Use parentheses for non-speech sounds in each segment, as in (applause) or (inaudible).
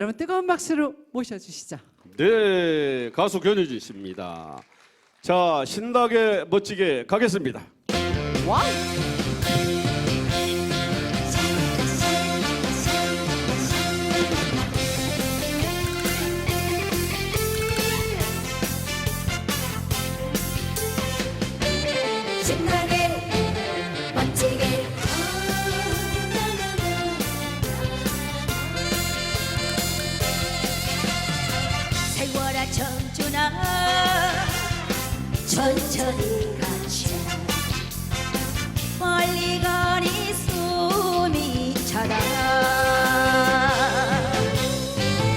여러분 뜨거운 박수로 모셔주시죠. 네, 가수 견유진 씨입니다. 자, 신나게 멋지게 가겠습니다. 와우! 청춘아 천천히 가자 멀리 가니 숨이 차다.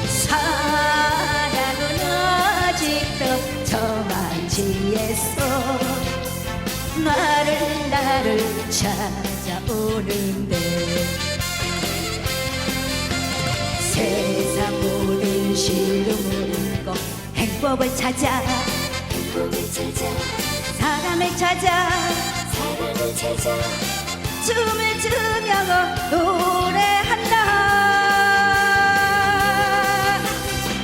사랑은 아직도 저만치에서 나를 나를 찾아오는데 행복을 찾아. 행복을 찾아. 사랑을 찾아. 사랑을 찾아. 춤을 추며 노래한다.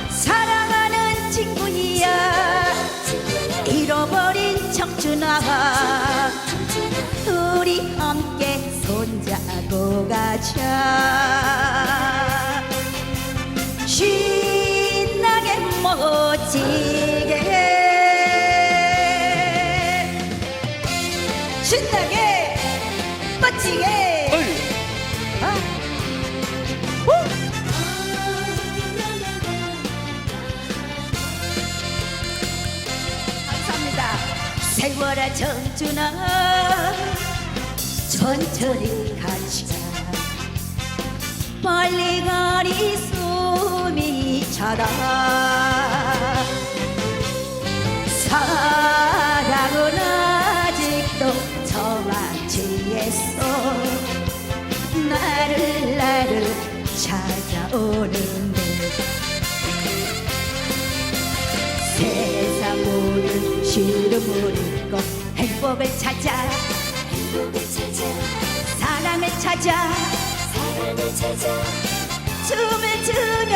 사랑하는 친구야. 잃어버린 청춘아. 우리 함께 손잡고 가자 신나게 멋지게. 아. 감사합니다. 세월아 청춘아 천천히 가자. 빨리 가리 숨이 차다 찾아오는데 세상 모든 시름을 잊고 행복을 찾아 행복을 찾아 사랑을 찾아 사랑을 찾아 춤을 추며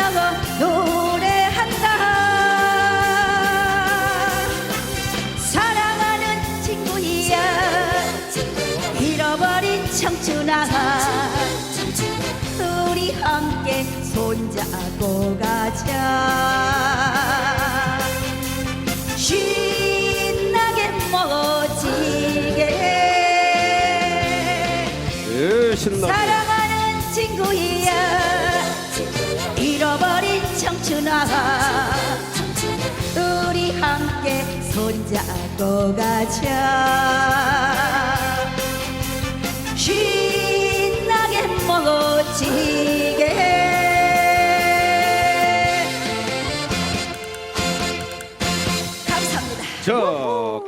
노래 손잡고 가자. 신나게 멋지게. 네, 신나게. 사랑하는 친구야. 잃어버린 청춘아 청춘아. 우리 함께 손잡고 가자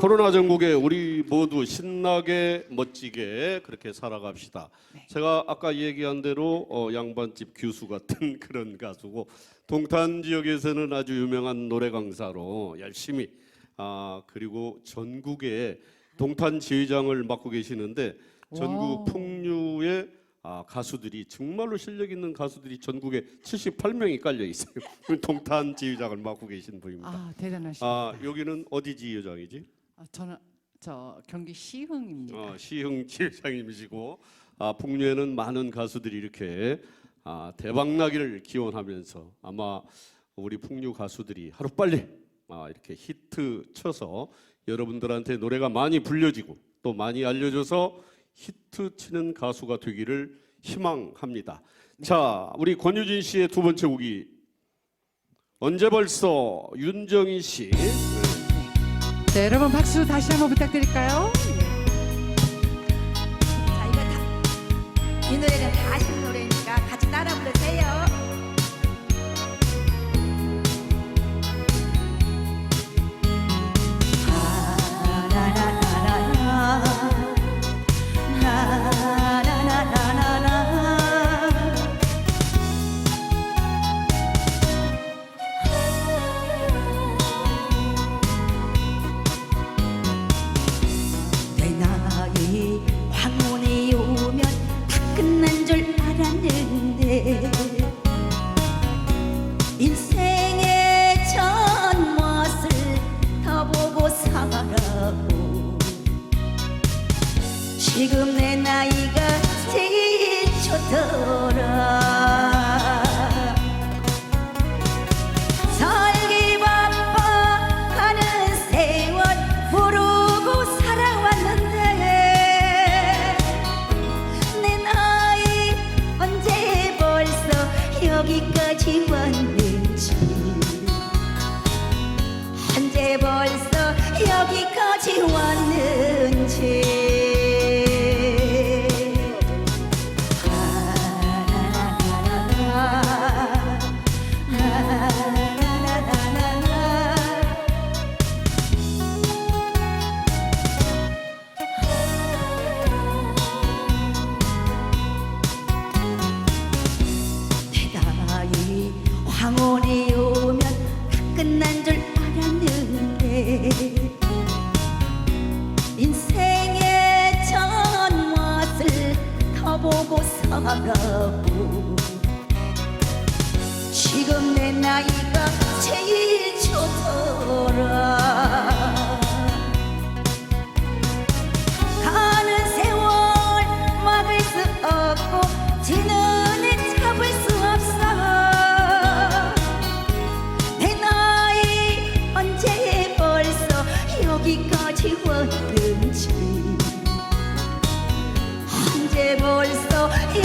코로나 전국에 우리 모두 신나게 멋지게 그렇게 살아갑시다. 제가 아까 얘기한 대로 어, 양반집 교수 같은 (laughs) 그런 가수고 동탄 지역에서는 아주 유명한 노래 강사로 열심히 아 그리고 전국에 동탄 지회장을 맡고 계시는데 전국 와우. 풍류의 아, 가수들이 정말로 실력 있는 가수들이 전국에 78명이 깔려 있어요. (laughs) 동탄 지휘장을 맡고 계신 분입니다. 아 대단하시다. 아 여기는 어디 지회장이지? 아, 저는 저 경기 시흥입니다. 어, 시흥 지회장님이시고 아, 풍류에는 많은 가수들이 이렇게 아, 대박 나기를 기원하면서 아마 우리 풍류 가수들이 하루 빨리 아, 이렇게 히트 쳐서 여러분들한테 노래가 많이 불려지고 또 많이 알려져서 히트 치는 가수가 되기를 희망합니다. 자, 우리 권유진 씨의 두 번째 곡이 언제 벌써 윤정희 씨. 네. 네, 여러분 박수 다시 한번 부탁드릴까요? 자 이거 다, 이 노래는 다 아시는 지금 내 나이가 제일 좋더라. 살기 바빠 하는 세월 부르고 살아왔는데 내 나이 언제 벌써 여기까지 왔는지? 언제 벌써 여기까지 왔는지?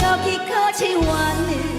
여기까지 왔네.